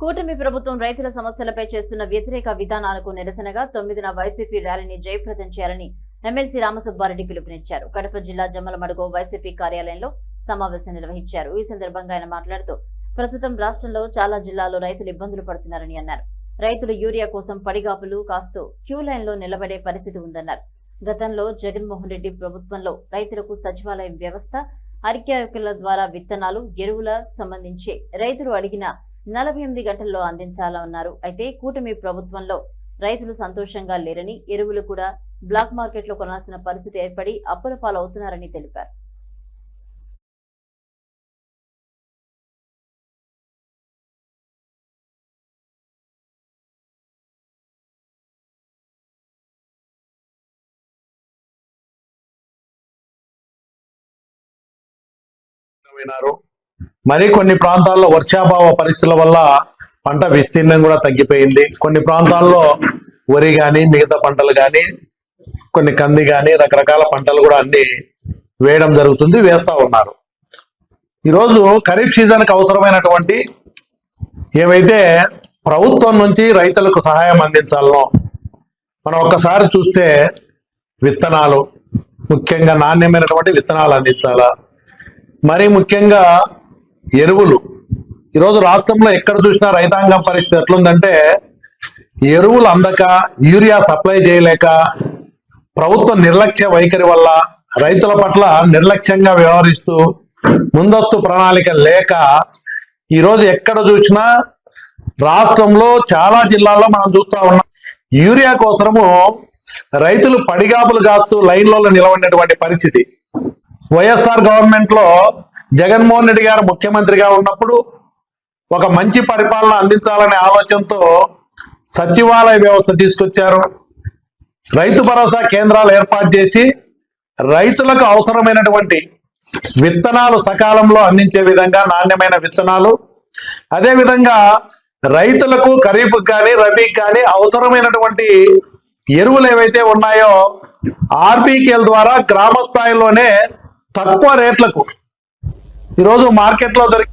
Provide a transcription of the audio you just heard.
కూటమి ప్రభుత్వం రైతుల సమస్యలపై చేస్తున్న వ్యతిరేక విధానాలకు నిరసనగా తొమ్మిదిన వైసీపీ ర్యాలీని జయప్రదం చేయాలని ఎమ్మెల్సీ రామసుబ్బారెడ్డి పిలుపునిచ్చారు. కడప జిల్లా జమ్మలమడుగు వైసీపీ కార్యాలయంలో సమావేశం నిర్వహించారు. ఈ సందర్భంగా ఆయన మాట్లాడుతూ ప్రస్తుతం రాష్ట్రంలో చాలా జిల్లాల్లో రైతులు ఇబ్బందులు పడుతున్నారని అన్నారు. రైతులు యూరియా కోసం పడిగాపులు కాస్తూ క్యూ లైన్లో నిలబడే పరిస్థితి ఉందన్నారు. గతంలో జగన్మోహన్ రెడ్డి ప్రభుత్వంలో రైతులకు సచివాలయం వ్యవస్థ అరికాయకుల ద్వారా విత్తనాలు ఎరువుల సంబంధించి రైతులు అడిగిన నలభై ఎనిమిది గంటల్లో అందించాలన్నారు అయితే కూటమి ప్రభుత్వంలో రైతులు సంతోషంగా లేరని ఎరువులు కూడా బ్లాక్ మార్కెట్లో కొనాల్సిన పరిస్థితి ఏర్పడి అప్పుల పాలవుతున్నారని తెలిపారు. వినారు మరి కొన్ని ప్రాంతాల్లో వర్షాభావ పరిస్థితుల వల్ల పంట విస్తీర్ణం కూడా తగ్గిపోయింది. కొన్ని ప్రాంతాల్లో వరి కానీ మిగతా పంటలు కానీ కొన్ని కంది కానీ రకరకాల పంటలు కూడా అన్ని వేయడం జరుగుతుంది వేస్తూ ఉన్నారు. ఈరోజు ఖరీఫ్ సీజన్కి అవసరమైనటువంటి ఏవైతే ప్రభుత్వం నుంచి రైతులకు సహాయం అందించాలనో మనం ఒక్కసారి చూస్తే విత్తనాలు ముఖ్యంగా నాణ్యమైనటువంటి విత్తనాలు అందించాలా? మరి ముఖ్యంగా ఎరువులు. ఈరోజు రాష్ట్రంలో ఎక్కడ చూసినా రైతాంగం పరిస్థితి ఎట్లుందంటే ఎరువులు అందక యూరియా సప్లై చేయలేక ప్రభుత్వ నిర్లక్ష్య వైఖరి వల్ల రైతుల పట్ల నిర్లక్ష్యంగా వ్యవహరిస్తూ ముందస్తు ప్రణాళిక లేక ఈరోజు ఎక్కడ చూసినా రాష్ట్రంలో చాలా జిల్లాల్లో మనం చూస్తూ ఉన్నాం. యూరియా కోసము రైతులు పడిగాపులు కాస్తూ లైన్లలో నిలబడినటువంటి పరిస్థితి. వైఎస్ఆర్ గవర్నమెంట్లో జగన్మోహన్ రెడ్డి గారు ముఖ్యమంత్రిగా ఉన్నప్పుడు ఒక మంచి పరిపాలన అందించాలనే ఆలోచనతో సచివాలయ వ్యవస్థ తీసుకొచ్చారు. రైతు భరోసా కేంద్రాలు ఏర్పాటు చేసి రైతులకు అవసరమైనటువంటి విత్తనాలు సకాలంలో అందించే విధంగా నాణ్యమైన విత్తనాలు అదే విధంగా రైతులకు ఖరీఫ్ కానీ రబీకి కానీ అవసరమైనటువంటి ఎరువులు ఏవైతే ఉన్నాయో ఆర్బీకేల ద్వారా గ్రామ స్థాయిలోనే తక్కువ రేట్లకు ఈరోజు మార్కెట్లో దొరికి